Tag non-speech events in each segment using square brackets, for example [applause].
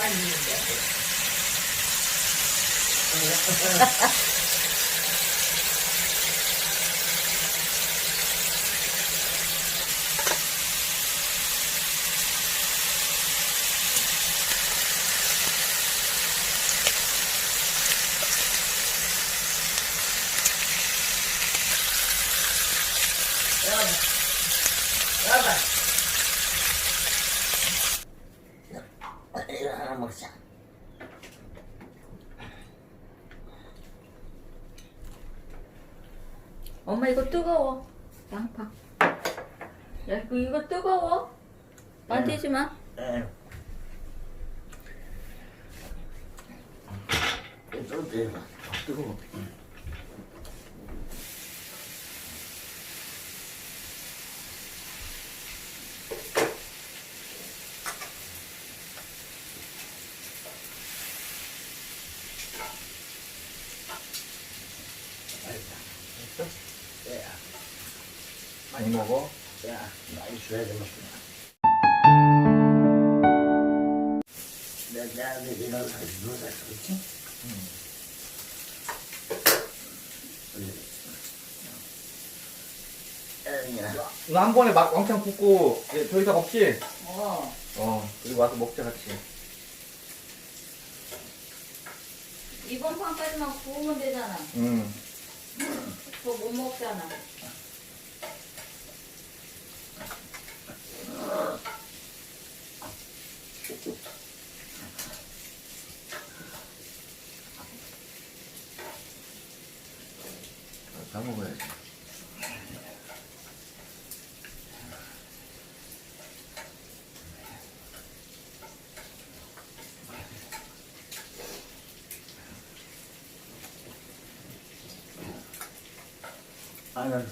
lagi. 엄마 이거 뜨거워. 양파. 야, 이거, 이거 뜨거워. 만지지 마. 예. 좀 뜨거. 뜨거워. 야, 먹어. 야, 많이 줘야 돼 먹구나. 내 내한테 이런 거 누가 그렇지? 야, 이거 한 번에 막 왕창 붓고 예, 저기다 먹지? 어. 어. 그리고 와서 먹자 같이. 이번 판까지만 구우면 되잖아. 응. 그거 못 먹잖아. 나는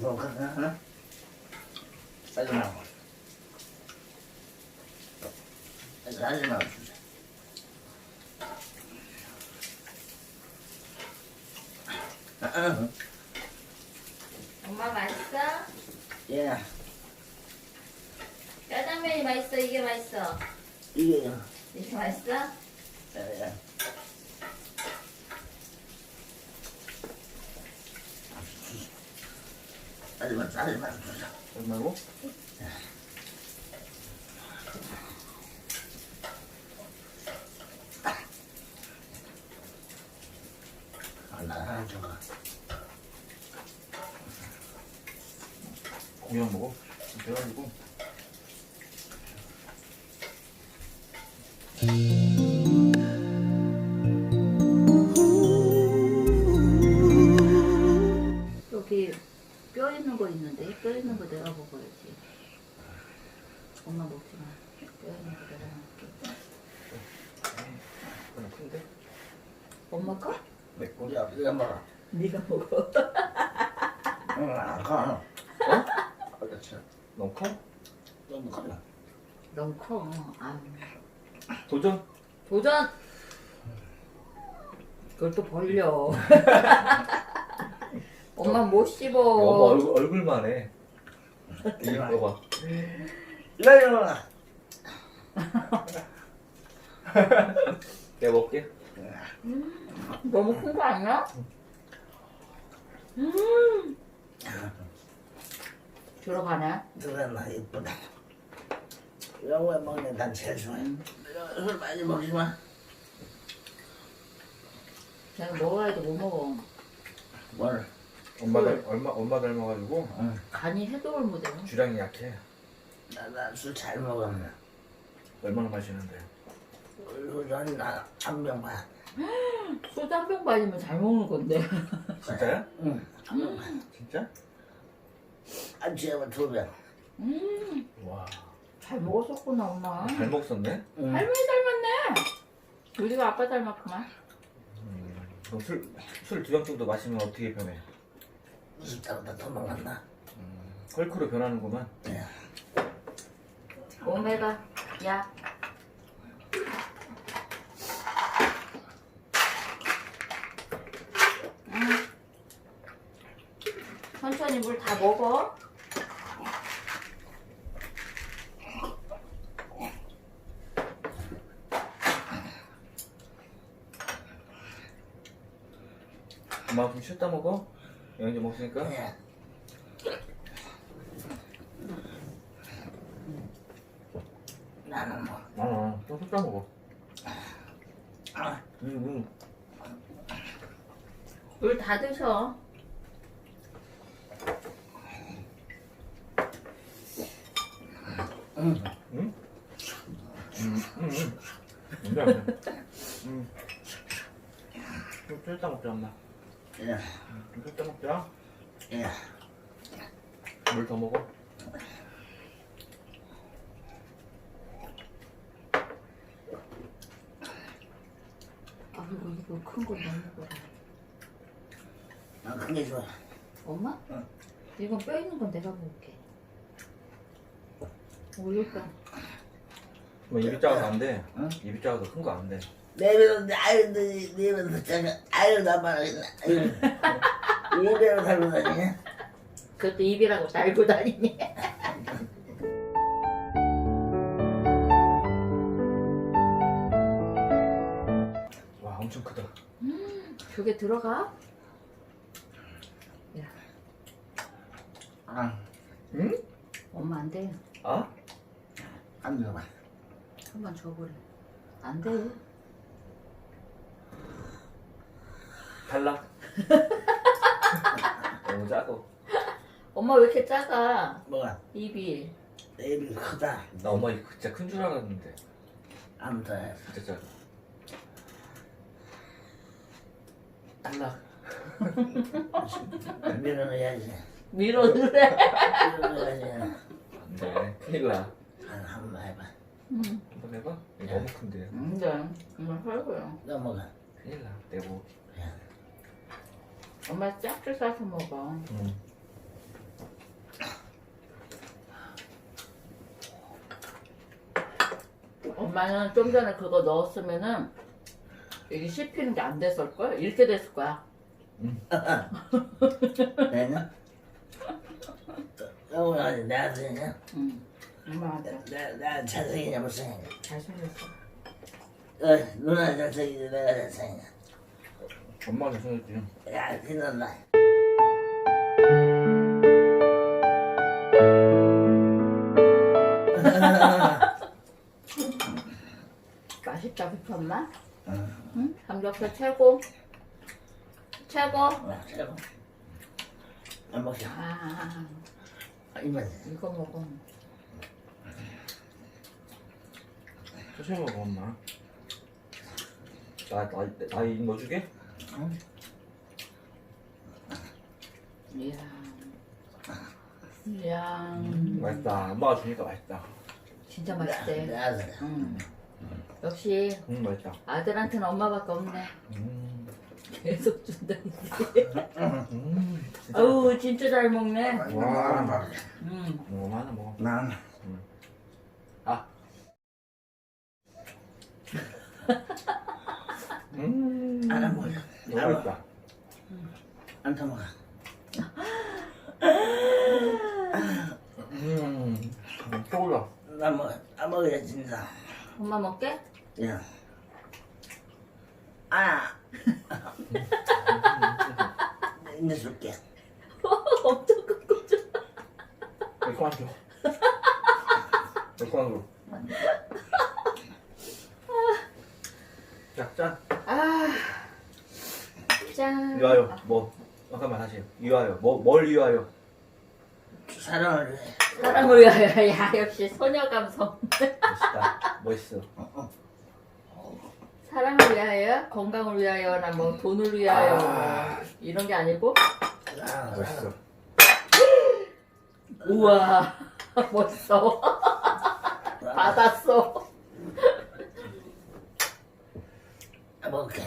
너 하나 싸지 말고 아, 아, 엄마 맛있어? 예, 짜장면이 맛있어? 이게 맛있어? 이게 이게 맛있어? 예, 예. 싸지 말고 주자. 그러지 말고. 아, 나 하나 줘봐. 공연 먹어. 그래가지고. 여기 뼈 있는 거 있는데 뼈 있는 거 내가 먹어야지. 엄마 먹지 마. 뼈 있는 거 내가 먹게. 그냥 큰데? 엄마 거? 내 거. 우리 아버지가 먹어. 네가 먹어. 응, 안 커. 어? 그렇지. 너무 커? 너무 커. 너무 커. 아, 도전? 도전. 그걸 또 벌려. [laughs] 엄마 못 씹어. 엄마 얼굴, 얼굴만 해. 이거 봐. 이리 와. [laughs] 내가 먹게. 너무 큰 거 아니야? 음. 들어가네. 들어나 이쁘다. 영화 먹는 난 제일 좋아해. 술 많이 먹지 마. 내가 먹어야지 못 먹어. 뭘? 엄마 닮, 얼마, 엄마 닮아가지고 응. 간이 해독을 못해. 주량이 약해. 나술 잘 먹으면 얼마나 마시는데. 소주 나한병 반. 소주 한 병 마시면 잘 먹는 건데. 진짜야? 응. 한병 반. 진짜? 아침에 두 병. 음, 와. 잘 먹었었구나 엄마. 잘 먹었네. 응. 할머니 닮았네. 우리가 아빠 닮았구만. 음, 그럼 술, 술 두 병 정도 마시면 어떻게 변해? 무섭다고 다 도망갔나? 헐크로 변하는구만. 예. 오메가 야 응. 천천히 물 다 먹어 엄마 좀 쉬었다 먹어. 영지 먹으니까. 예. 나는 뭐, 아, 좀 쉬었다 먹어. 아, 응, 응. 물 다 드셔 응. 응? 응, 응, 응. 안 돼, 안 돼. 응. 좀 쉬었다 먹자, 엄마. 예, 좀 쉬었다 먹자. 예. 물 더 먹어. 아이고 이거 큰거 너무 먹어라 난 큰게 좋아. 엄마? 응. 이건 뼈 있는 건 내가 먹을게 우유뼈 뭐 입이 작아서 안 돼. 응? 입이 작아서 큰 거 안 돼. 내배는 아유 내 내배는 작아 아유 나만 아유 이배로 살고 다니냐? 그것도 입이라고 달고 다니니 [laughs] 와, 엄청 크다. 저게 들어가? 야 아, 응? 엄마 안 돼. 아? 안 들어봐. 한번 줘보래. 안 돼. 탈락. [laughs] 너무 작고. 엄마 왜 이렇게 작아? 뭐가 입이. 내 입이 크다. 나 엄마 이거 진짜 큰 줄 알았는데. 아무튼 진짜 작아. 탈락. [laughs] 밀어넣어야지. 밀어주래. 밀어넣어야지. 안 돼. 큰일 나. 한 한번 해봐. 응. 한번 해봐. 이거 너무 큰데. 근데 엄마 살고요. 넘어가. 큰일 나. 내고. 엄마 짝줄 싸서 먹어. 응. 엄마는 좀 전에 그거 넣었으면은 이게 씹히는 게 안 됐을 걸? 이렇게 됐을 거야. 내는 넘어가지 나한테냐? 응. [laughs] 엄마한테 나나 잘생기냐 못생기냐? 잘생겼어. 어 누나 잘생기냐 내가 잘생기냐? 엄마가 잘생겼지. 야 빛난다. [laughs] 맛있다 붙었나? 응. 응? 삼겹살 최고. 최고. 어, 최고. 안 먹혀. 아, 아, 이만. 이거 먹어. 천천히 먹어, 엄마. 나, 나, 나 이거 주게? 응? 이야. 이야. 맛있다. 엄마가 주니까 맛있다. 진짜 내 맛있대. 아들. 응. 역시 응, 맛있다. 아들한테는 엄마밖에 없네. 음, 계속 준다 이제. 음, 진짜. 아우 진짜 잘 먹네. 와. 응. 너무 많아 먹어. 난 아. 음, 안 먹어. 너무 맛있다. 안 타먹어. 음, 쪼글라. 나 먹어. 안 먹어야 진짜. 엄마 먹게? 야. 아. [laughs] 이제 줄게. 엄청 큰 줘. 몇안 줘. 몇안 줘. 자, 짠. 아. 짠. 위하여. 뭐, 잠깐만 다시. 위하여. 뭐, 뭘 위하여? 사랑을 위해. 사랑을 위하여. [laughs] 야 역시 소녀 감성. 멋있다. 멋있어. 사랑을 위하여, 건강을 위하여나 뭐 돈을 위하여 뭐 이런 게 아니고 아, 멋있어. 우와 [laughs] 멋있어. [laughs] 받았어. 먹게.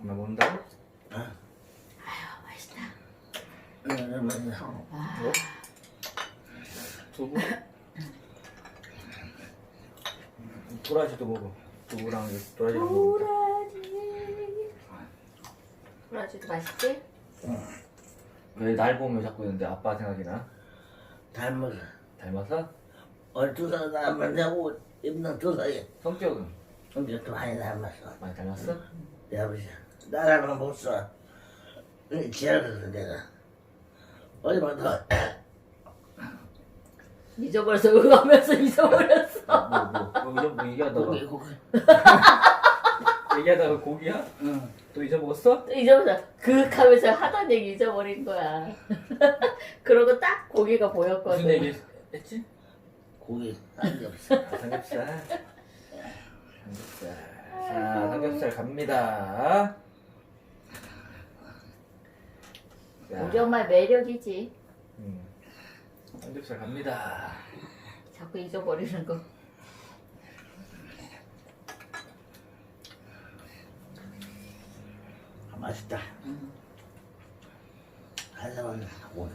엄마 먹는다고? 어? 아유 맛있다. 응, 응, 도라지도 먹어. 두부랑 도라지랑 먹어. 도라지. 도라지도 맛있지? 왜 날 보면 자꾸 이런데 아빠 생각이 나? 닮아서. 닮았어? 얼두사 나만 자고 입는 두사에 성격은 성격도 많이 닮았어. 많이 닮았어? 내 아버지. 나라는 못 써. 지랄거려 내가. 더. 잊어버려서 응하면서 잊어버렸어. 뭐, 뭐, 뭐, 뭐 얘기하다가 고기 고기. 얘기하다가 고기야? 응. 또 잊어먹었어? 또 잊어버려. 그윽하면서 하던 얘기 잊어버린 거야. [laughs] 그러고 딱 고기가 보였거든. 무슨 얘기 했지? 고기 삼겹살. 아, 삼겹살. 삼겹살. 자, 삼겹살 갑니다. 자, 우리 엄마의 매력이지. 음, 삼겹살 갑니다. 자꾸 잊어버리는 거. 맛있다. 음. 한 사람은 오늘.